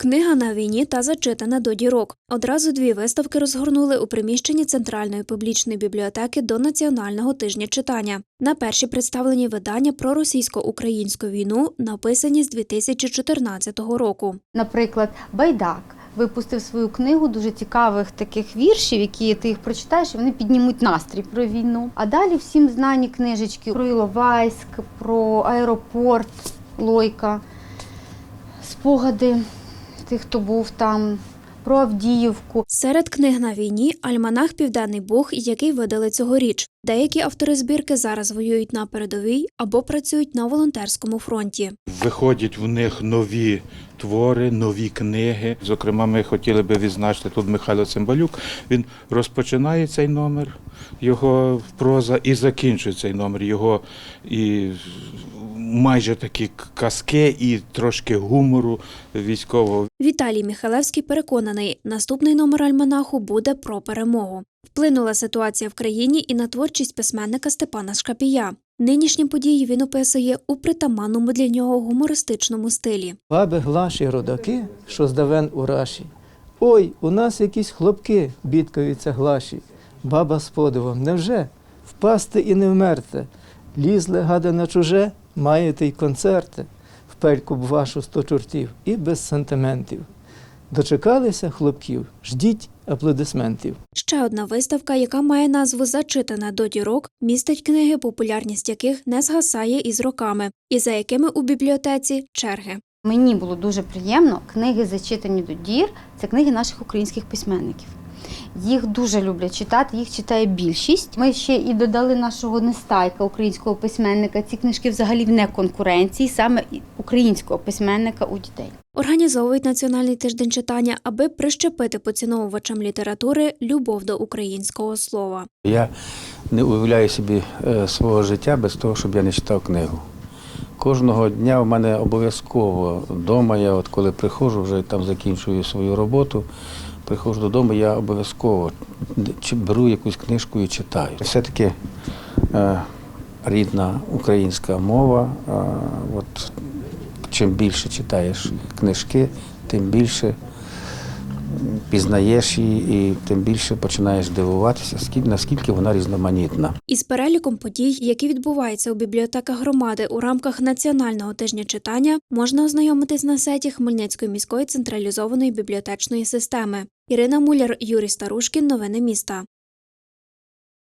Книга на війні та зачитана до дірок. Одразу дві виставки розгорнули у приміщенні Центральної публічної бібліотеки до Національного тижня читання. На перші представлені видання про російсько-українську війну, написані з 2014 року. Наприклад, Байдак випустив свою книгу дуже цікавих таких віршів, які ти їх прочитаєш, і вони піднімуть настрій про війну. А далі всім знані книжечки про Іловайськ, про аеропорт Лойка, спогади тих, хто був там, про Авдіївку. Серед книг на війні Альманах Південний Бог, який видали цьогоріч. Деякі автори збірки зараз воюють на передовій або працюють на волонтерському фронті. Виходять в них нові твори, нові книги. Зокрема, ми хотіли би відзначити тут Михайло Цимбалюк. Він розпочинає цей номер, його проза, і закінчує цей номер. Його і майже такі казки, і трошки гумору військового. Віталій Міхалевський переконаний, наступний номер альманаху буде про перемогу. Вплинула ситуація в країні і на творчість письменника Степана Шкапія. Нинішні події він описує у притаманному для нього гумористичному стилі. Баби глаші родаки, що здавен у раші. Ой, у нас якісь хлопки, бідкаються глаші. Баба з подивом, невже? Впасти і не вмерте. Лізли гади на чуже, маєте й концерти. В пельку б вашу сто чортів і без сантиментів. Дочекалися хлопків, ждіть аплодисментів. Ще одна виставка, яка має назву Зачитана до дірок, містить книги, популярність яких не згасає із роками, і за якими у бібліотеці черги. Мені було дуже приємно. Книги зачитані до дір. Це книги наших українських письменників. Їх дуже люблять читати, їх читає більшість. Ми ще і додали нашого нестайка, українського письменника. Ці книжки взагалі не конкуренції, саме українського письменника у дітей. Організовують національний тиждень читання, аби прищепити поціновувачам літератури любов до українського слова. Я не уявляю собі е, свого життя без того, щоб я не читав книгу. Кожного дня в мене обов'язково вдома, я от коли приходжу, вже там закінчую свою роботу, приходжу додому, я обов'язково беру якусь книжку і читаю. Все-таки е, рідна українська мова. Е, от, чим більше читаєш книжки, тим більше пізнаєш її і тим більше починаєш дивуватися, наскільки вона різноманітна. Із переліком подій, які відбуваються у бібліотеках громади у рамках національного тижня читання, можна ознайомитись на сайті Хмельницької міської централізованої бібліотечної системи. Ірина Муляр, Юрій Старушкін. Новини міста.